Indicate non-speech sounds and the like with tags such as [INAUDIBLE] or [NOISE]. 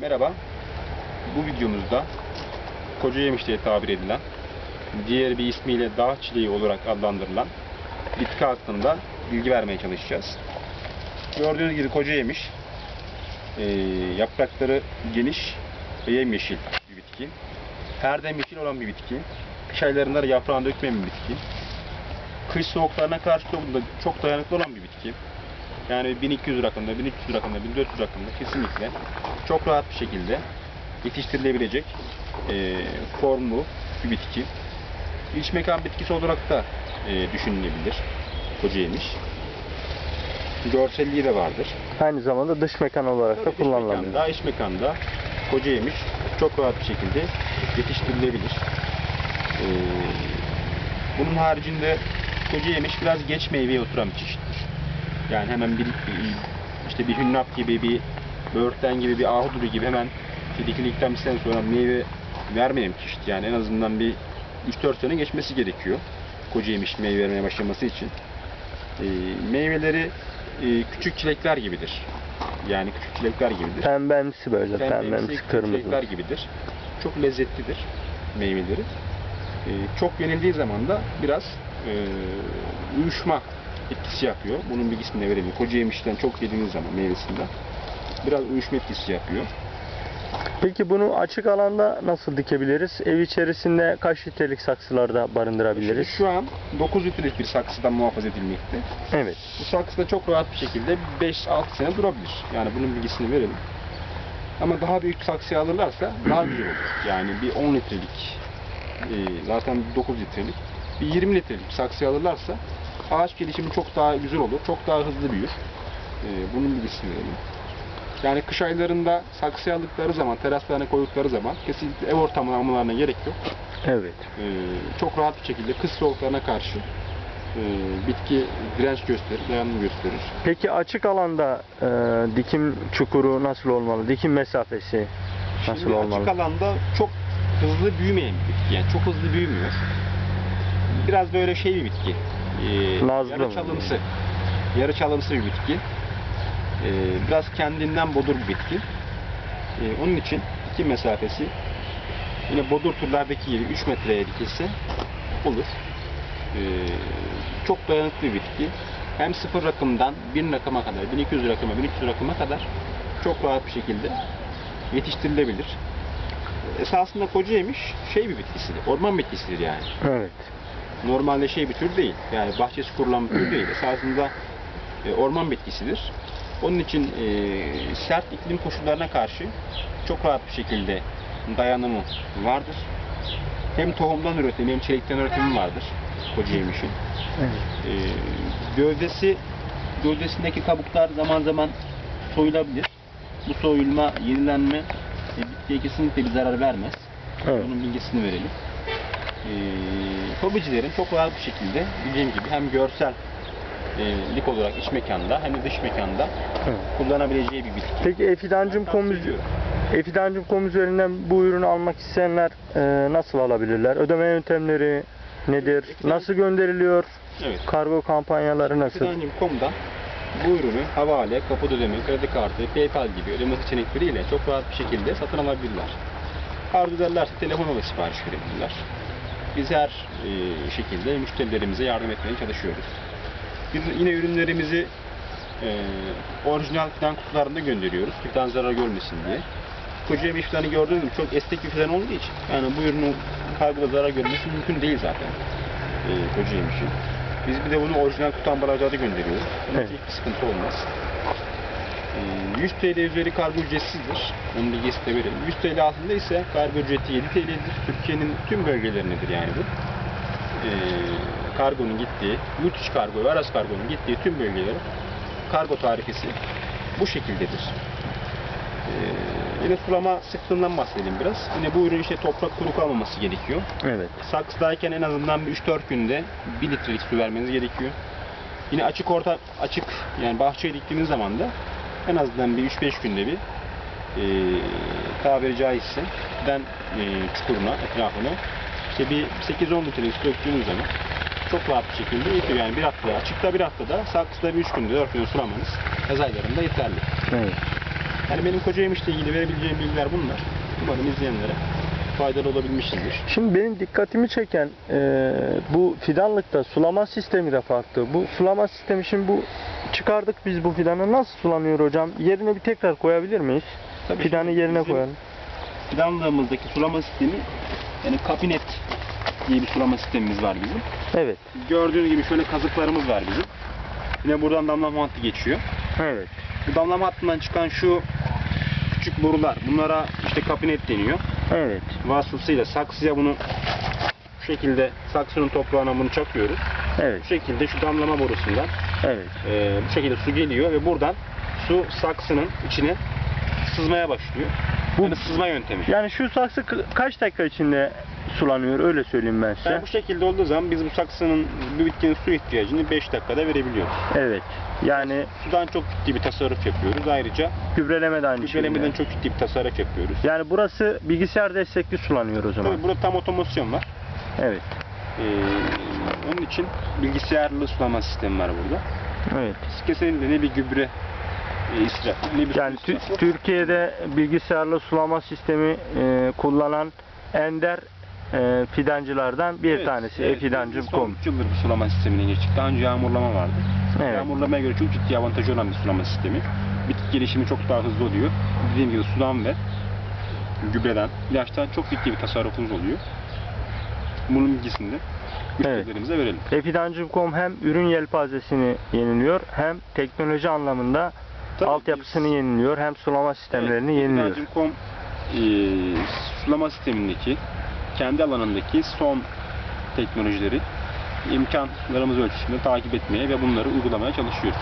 Merhaba. Bu videomuzda koca yemiş diye tabir edilen, diğer bir ismiyle dağ çileği olarak adlandırılan bitki hakkında bilgi vermeye çalışacağız. Gördüğünüz gibi koca yemiş, e, yaprakları geniş ve yemyeşil bir bitki. Perdem yeşil olan bir bitki. Kış aylarında da yaprağını dökmeyen bir bitki. Kış soğuklarına karşı çok dayanıklı olan bir bitki. Yani 1200 rakımda, 1300 rakımda, 1400 rakımda kesinlikle çok rahat bir şekilde yetiştirilebilecek e, formlu bir bitki. İç mekan bitkisi olarak da e, düşünülebilir. Koca yemiş. Görselliği de vardır. Aynı zamanda dış mekan olarak da Tabii dış kullanılabilir. mekanda, iç mekanda koca yemiş çok rahat bir şekilde yetiştirilebilir. Ee, bunun haricinde koca yemiş biraz geç meyveye oturan bir çeşittir. Yani hemen bir, işte bir hünnap gibi, bir böğürtlen gibi, bir ahududu gibi hemen dikildikten bir sene sonra meyve vermeyen bir çeşit. Yani en azından bir 3-4 sene geçmesi gerekiyor. Koca yemiş meyve vermeye başlaması için. Ee, meyveleri e, küçük çilekler gibidir. Yani küçük çilekler gibidir. Pembemsi böyle, Pembemsi, pembemsi kırmızı. çilekler gibidir. Çok lezzetlidir meyveleri. Ee, çok yenildiği zaman da biraz e, uyuşma etkisi yapıyor. Bunun bilgisini de verelim. Koca yemişten çok yediğiniz zaman meyvesinden biraz uyuşma etkisi yapıyor. Peki bunu açık alanda nasıl dikebiliriz? Ev içerisinde kaç litrelik saksılarda barındırabiliriz? Şu an 9 litrelik bir saksıdan muhafaza edilmekte. Evet. Bu saksıda çok rahat bir şekilde 5-6 sene durabilir. Yani bunun bilgisini verelim. Ama daha büyük saksıya alırlarsa daha güzel olur. Yani bir 10 litrelik, e, zaten 9 litrelik, bir 20 litrelik saksıya alırlarsa ağaç gelişimi çok daha güzel olur, çok daha hızlı büyür. E, bunun bilgisini verelim. Yani kış aylarında saksıya aldıkları zaman, teraslarına koydukları zaman kesinlikle ev ortamına almalarına gerek yok. Evet. E, çok rahat bir şekilde kış soğuklarına karşı e, bitki direnç gösterir, dayanım gösterir. Peki açık alanda e, dikim çukuru nasıl olmalı? Dikim mesafesi nasıl Şimdi olmalı? açık alanda çok hızlı büyümeyen bir bitki. Yani çok hızlı büyümüyor. Biraz böyle şey bir bitki. Ee, Nazlı yarı mı? çalımsı. Yarı çalımsı bir bitki. Ee, biraz kendinden bodur bir bitki. Ee, onun için iki mesafesi yine bodur türlerdeki gibi 3 metreye dikilse olur. Ee, çok dayanıklı bir bitki. Hem sıfır rakımdan 1000 rakıma kadar, 1200 rakıma, 1300 rakıma kadar çok rahat bir şekilde yetiştirilebilir. Esasında koca yemiş şey bir bitkisidir. Orman bitkisidir yani. Evet. Normalde şey bir tür değil. Yani bahçesi kurulan bir tür değil. [CLEARS THROAT] Esasında e, orman bitkisidir. Onun için e, sert iklim koşullarına karşı çok rahat bir şekilde dayanımı vardır. Hem tohumdan üretimi hem çelikten üretimi vardır koca yemişin. evet. E, gövdesi gövdesindeki kabuklar zaman zaman soyulabilir. Bu soyulma, yenilenme e, bitkiye kesinlikle bir zarar vermez. Evet. Bunun bilgisini verelim. E, hobicilerin çok rahat bir şekilde dediğim gibi hem görsel e, lik olarak iç mekanda hem de dış mekanda Evet. kullanabileceği bir bitki. Peki efidancım.com efidancım.com üzerinden bu ürünü almak isteyenler e, nasıl alabilirler? Ödeme yöntemleri nedir? Efidan- Nasıl gönderiliyor? Evet. Kargo kampanyaları nasıl? Fidancım.com'da bu ürünü havale, kapı ödeme, kredi kartı, PayPal gibi ödeme seçenekleriyle çok rahat bir şekilde satın alabilirler. Arzu ederlerse telefona da sipariş verebilirler. Biz her e, şekilde müşterilerimize yardım etmeye çalışıyoruz. Biz yine ürünlerimizi e, orijinal fidan kutularında gönderiyoruz. Fidan zarar görmesin diye. Koca bir fidanı gördüğünüz gibi çok esnek bir fidan olduğu için yani bu ürünün kargoda zarar görmesi mümkün değil zaten. E, koca. Biz bir de bunu orijinal kutu ambalajlarda gönderiyoruz. Evet. hiçbir sıkıntı olmaz. E, 100 TL üzeri kargo ücretsizdir. Onun bilgisini de verelim. 100 TL altında ise kargo ücreti 7 TL'dir. Türkiye'nin tüm bölgelerindedir yani bu. E, kargonun gittiği, yurt içi kargo ve araç kargonun gittiği tüm bölgelere kargo tarifesi bu şekildedir. E, yine sulama sıklığından bahsedelim biraz. Yine bu ürün işte toprak kuru kalmaması gerekiyor. Evet. Saksıdayken en azından bir 3-4 günde 1 litrelik su vermeniz gerekiyor. Yine açık orta açık yani bahçeye diktiğiniz zaman da en azından bir 3-5 günde bir e, tabiri caizse fidan e, çukuruna etrafına işte bir 8-10 litrelik su döktüğünüz zaman çok rahat bir şekilde yetiyor. Yani bir hafta açıkta bir haftada saksıda bir 3 günde 4 günde sulamanız yaz aylarında yeterli. Evet. Yani benim Kocayemiş'le ilgili verebileceğim bilgiler bunlar. Umarım izleyenlere faydalı olabilmişizdir. Şimdi benim dikkatimi çeken e, bu fidanlıkta sulama sistemi de farklı. Bu sulama sistemi şimdi bu çıkardık biz bu fidanı nasıl sulanıyor hocam? Yerine bir tekrar koyabilir miyiz? Tabii Fidanı şimdi yerine bizim koyalım. Fidanlığımızdaki sulama sistemi yani kabinet diye bir sulama sistemimiz var bizim. Evet. Gördüğünüz gibi şöyle kazıklarımız var bizim. Yine buradan damlama hattı geçiyor. Evet. Bu damlama hattından çıkan şu küçük borular bunlara işte kabinet deniyor. Evet. Vasıtasıyla saksıya bunu bu şekilde saksının toprağına bunu çakıyoruz. Evet. Bu şekilde şu damlama borusundan Evet. e, bu şekilde su geliyor ve buradan su saksının içine sızmaya başlıyor. Bu- yani sızma yöntemi. Yani şu saksı kaç dakika içinde sulanıyor öyle söyleyeyim ben size. Yani bu şekilde olduğu zaman biz bu saksının bu bitkinin su ihtiyacını 5 dakikada verebiliyoruz. Evet. Yani Sudan çok ciddi bir tasarruf yapıyoruz. Ayrıca gübreleme de aynı gübrelemeden şekilde. çok ciddi bir tasarruf yapıyoruz. Yani burası bilgisayar destekli sulanıyor o zaman. Tabii burada tam otomasyon var. Evet. Ee, onun için bilgisayarlı sulama sistemi var burada. Evet. Kesinlikle ne bir gübre e, israf, ne bir Yani tü- israfı. Türkiye'de bilgisayarlı sulama sistemi e, kullanan ender e, fidancılardan bir Evet, tanesi evet. efidancım.com. Son üç yıldır bu sulama sistemine geçtik. Daha önce yağmurlama vardı. Evet. Yağmurlamaya göre çok ciddi avantajı olan bir sulama sistemi. Bitki gelişimi çok daha hızlı oluyor. Dediğim gibi sudan ve gübreden, ilaçtan çok ciddi bir tasarrufumuz oluyor. Bunun bilgisini de müşterilerimize verelim. Efidancım.com hem ürün yelpazesini yeniliyor hem teknoloji anlamında Tabii altyapısını biz- yeniliyor hem sulama sistemlerini Evet, yeniliyor. Efidancım.com, eee, sulama sistemindeki kendi alanındaki son teknolojileri imkanlarımız ölçüsünde takip etmeye ve bunları uygulamaya çalışıyoruz.